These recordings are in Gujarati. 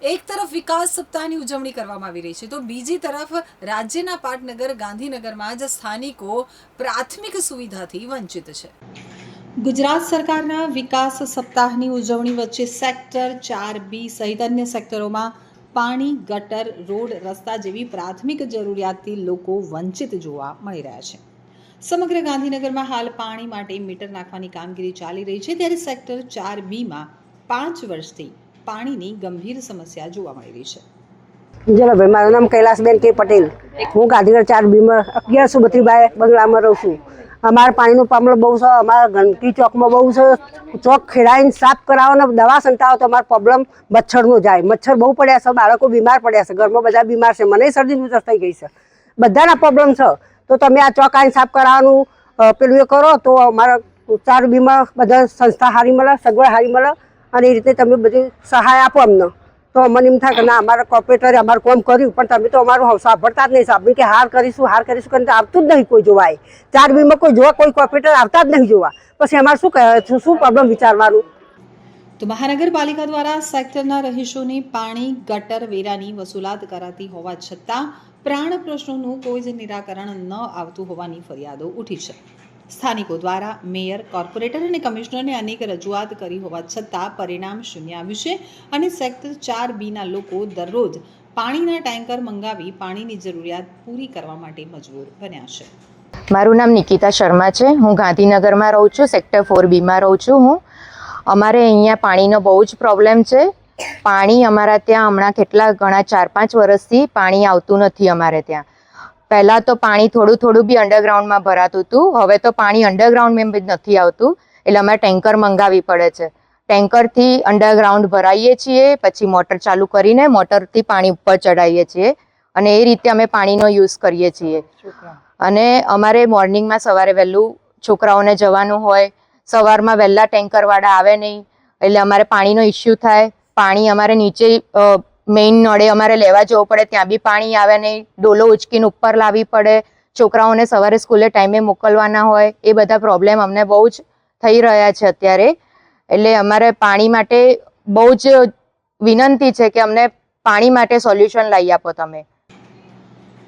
એક તરફ વિકાસ સપ્તાહની ઉજવણી કરવામાં આવી રહી છે, તો બીજી તરફ રાજ્યના પાટનગર, ગાંધીનગરમાં જ સ્થાનિકો પ્રાથમિક સુવિધાથી વંચિત છે. ગુજરાત સરકારના વિકાસ સપ્તાહની ઉજવણી વચ્ચે સેક્ટર ચાર બી સહિત અન્ય સેક્ટરોમાં પાણી, ગટર, રોડ, રસ્તા જેવી પ્રાથમિક જરૂરિયાતથી લોકો વંચિત જોવા મળી રહ્યા છે. સમગ્ર ગાંધીનગરમાં હાલ પાણી માટે મીટર નાખવાની કામગીરી ચાલી રહી છે, ત્યારે સેક્ટર ચાર બીમાં પાંચ વર્ષથી પાણીની ગંભીર સમસ્યા જોવા મળી રહી છે. જલાભાઈ મારું નામ કૈલાસબેન કે પટેલ. હું ગાંધીનગર ચાર બીમાં અગિયારસો બત્રીબાઈ બંગલામાં રહું છું. અમારે પાણીનું પ્રોબ્લેમ બહુ છે, અમારા ગંદકી ચોકમાં બહુ છે. ચોક ખેડાઈને સાફ કરાવો ને દવા સંતાવો તો અમારો પ્રોબ્લેમ મચ્છરનો જાય. મચ્છર બહુ પડ્યા છે, બાળકો બીમાર પડ્યા છે, ઘરમાં બધા બીમાર છે. મને શરદી ઉધરસ થઈ ગઈ છે. બધાના પ્રોબ્લેમ છે. તો તમે આ ચોક આવીને સાફ કરાવવાનું પેલું એ કરો તો અમારા ચાર બીમાર બધા સંસ્થા સારી મળે, સગવડ સારી મળે. અને એ રીતે તમે બધી સહાય આપો અમને. તો અમને એમ થાય કે ના, અમારા કોર્પોરેટરે અમારું કામ કર્યું, પણ તમે તો અમારું સાંભળતા જ નહીં. સાંભળ્યું કે હાર કરીશું હાર કરીશું કરીને આવતું જ નહીં કોઈ જોવાય. ચાર બીમાં કોઈ જોવા, કોઈ કોર્પોરેટર આવતા જ નહીં જોવા. પછી અમારે શું કહે શું શું પ્રોબ્લેમ વિચારવાનું? તો મહાનગરપાલિકા દ્વારા સેક્ટરના રહીશોને પાણી, ગટર, વેરાની વસૂલાત કરાતી હોવા છતાં પ્રાણ પ્રશ્નોનું કોઈ જ નિરાકરણ ન આવતું હોવાની ફરિયાદો ઉઠી છે. સ્થાનિકો દ્વારા મેયર, કોર્પોરેટર અને કમિશનરને અનેક રજૂઆત કરી હોવા છતાં પરિણામ શૂન્ય આવ્યું છે અને સેક્ટર ચાર બીના લોકો દરરોજ પાણીના ટેન્કર મંગાવી પાણીની જરૂરિયાત પૂરી કરવા માટે મજબૂર બન્યા છે. મારું નામ નિકિતા શર્મા છે. હું ગાંધીનગરમાં રહું છું, સેક્ટર ફોર બીમાં રહું છું હું. અમારે અહીંયા પાણીનો બહુ જ પ્રોબ્લેમ છે. પાણી અમારા ત્યાં હમણાં કેટલા, ઘણા ચાર પાંચ વર્ષથી પાણી આવતું નથી અમારે ત્યાં. પહેલાં તો પાણી થોડું થોડું બી અંડરગ્રાઉન્ડમાં ભરાતું હતું. હવે તો પાણી અંડરગ્રાઉન્ડમાં બી નથી આવતું. એટલે અમારે ટેન્કર મંગાવવી પડે છે. ટેન્કરથી અંડરગ્રાઉન્ડ ભરાઈએ છીએ પછી મોટર ચાલુ કરીને મોટરથી પાણી ઉપર ચડાવીએ છીએ. અને એ રીતે અમે પાણીનો યુઝ કરીએ છીએ. અને અમારે મોર્નિંગમાં સવારે વહેલું છોકરાઓને જવાનું હોય. સવારમાં વહેલા ટેન્કરવાળા આવે નહીં. એટલે અમારે પાણીનો ઇસ્યુ થાય. પાણી અમારે નીચે મેઇન નળે અમારે લેવા જવું પડે, ત્યાં બી પાણી આવે નહીં ડોલો ઉચકીને ઉપર લાવવી પડે. છોકરાઓને સવારે સ્કૂલે ટાઈમે મોકલવાના હોય, એ બધા પ્રોબ્લેમ અમને બહુ જ થઈ રહ્યા છે અત્યારે. એટલે અમારે પાણી માટે બહુ જ વિનંતી છે કે અમને પાણી માટે સોલ્યુશન લાવી આપો તમે.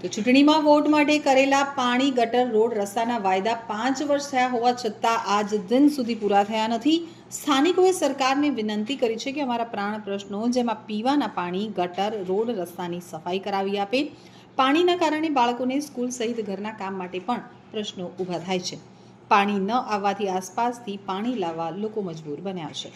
તો ચૂંટણીમાં વોટ માટે કરેલા પાણી, ગટર, રોડ, રસ્તાના વાયદા પાંચ વર્ષ થયા હોવા છતાં આજ દિન સુધી પૂરા થયા નથી. સ્થાનિકોએ સરકારને વિનંતી કરી છે કે અમારા પ્રાણ પ્રશ્નો, જેમાં પીવાના પાણી, ગટર, રોડ, રસ્તાની સફાઈ કરાવી આપે. પાણીના કારણે બાળકોને સ્કૂલ સહિત ઘરના કામ માટે પણ પ્રશ્નો ઊભા થાય છે. પાણી ન આવવાથી આસપાસથી પાણી લાવવા લોકો મજબૂર બન્યા છે.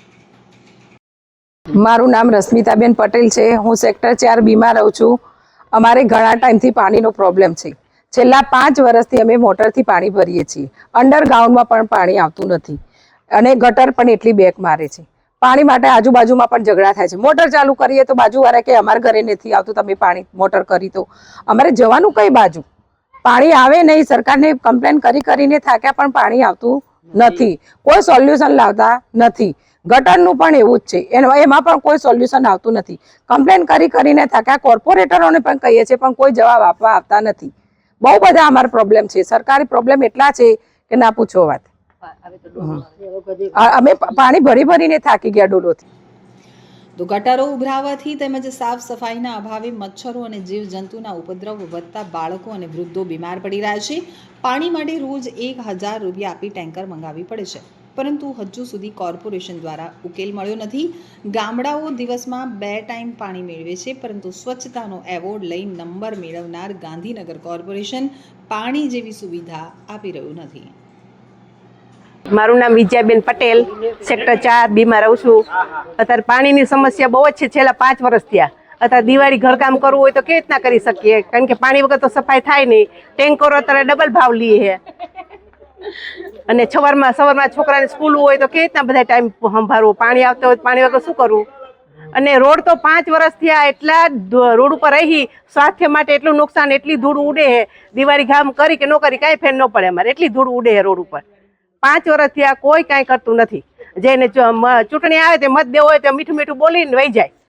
મારું નામ રશ્મિતાબેન પટેલ છે. હું સેક્ટર ચાર બીમાં રહું છું. અમારે ઘણા ટાઈમથી પાણીનો પ્રોબ્લેમ છે. છેલ્લા પાંચ વર્ષથી અમે મોટરથી પાણી ભરીએ છીએ. અંડરગ્રાઉન્ડમાં પણ પાણી આવતું નથી. અને ગટર પણ એટલી બેક મારે છે. પાણી માટે આજુબાજુમાં પણ ઝઘડા થાય છે. મોટર ચાલુ કરીએ તો બાજુવાળા કે અમારા ઘરે નથી આવતું, તમે પાણી, મોટર કરી તો અમારે જવાનું કઈ બાજુ? પાણી આવે નહીં, સરકારને કમ્પ્લેન કરી કરીને થાક્યા પણ પાણી આવતું નથી. કોઈ સોલ્યુશન લાવતા નથી. ગટરનું પણ એવું જ છે. એમાં પણ કોઈ સોલ્યુશન આવતું નથી. કમ્પ્લેન કરી કરીને થાક્યા. કોર્પોરેટરોને પણ કહીએ છીએ પણ કોઈ જવાબ આપવા આવતા નથી. બહુ બધા અમારા પ્રોબ્લેમ છે. સરકારી પ્રોબ્લેમ એટલા છે કે ના પૂછો વાત. અમે પાણી ભરી ભરીને થાકી ગયા ડોલોથી. તો ગટરો ઉભરાવાથી તેમજ સાફ સફાઈના અભાવે મચ્છરો અને જીવજંતુના ઉપદ્રવ વધતા બાળકો અને વૃદ્ધો બીમાર પડી રહ્યા છે. પાણી માટે રોજ એક હજાર રૂપિયા આપી ટેન્કર મંગાવવી પડે છે. પરંતુ હજુ સુધી કોર્પોરેશન દ્વારા ઉકેલ મળ્યો નથી. ગામડાઓ દિવસમાં બે ટાઈમ પાણી મેળવે છે, પરંતુ સ્વચ્છતાનો એવોર્ડ લઈ નંબર મેળવનાર ગાંધીનગર કોર્પોરેશન પાણી જેવી સુવિધા આપી રહ્યું નથી. મારું નામ વિજયાબેન પટેલ સેક્ટર ચાર, બીમાં રહું છું. અત્યારે પાણીની સમસ્યા બહુ જ છે, છેલ્લા પાંચ વર્ષ થયા. અત્યારે દિવાળી ઘરકામ કરવું હોય તો કેવી રીતના કરી શકીએ? કારણ કે પાણી વગર તો સફાઈ થાય નહીં. ટેન્કરો અત્યારે ડબલ ભાવ લઈએ અને સવારમાં સવારમાં છોકરાને સ્કૂલ હોય તો કેવી રીતના બધા ટાઈમ સંભાળવું? પાણી આવતો હોય પાણી વગર શું કરવું? અને રોડ તો પાંચ વર્ષ થયા, એટલા રોડ ઉપર રહી, સ્વાસ્થ્ય માટે એટલું નુકસાન, એટલી ધૂળ ઉડે દિવાળી ઘામ કરી કે ન કરી, કાંઈ ફેર ન પડે અમારે. એટલી ધૂળ ઉડે રોડ ઉપર. પાંચ વર્ષ આ કોઈ કાંઈ કરતું નથી. જેને ચૂંટણી આવે તે મત દેવો હોય તો મીઠું મીઠું બોલીને વહી જાય.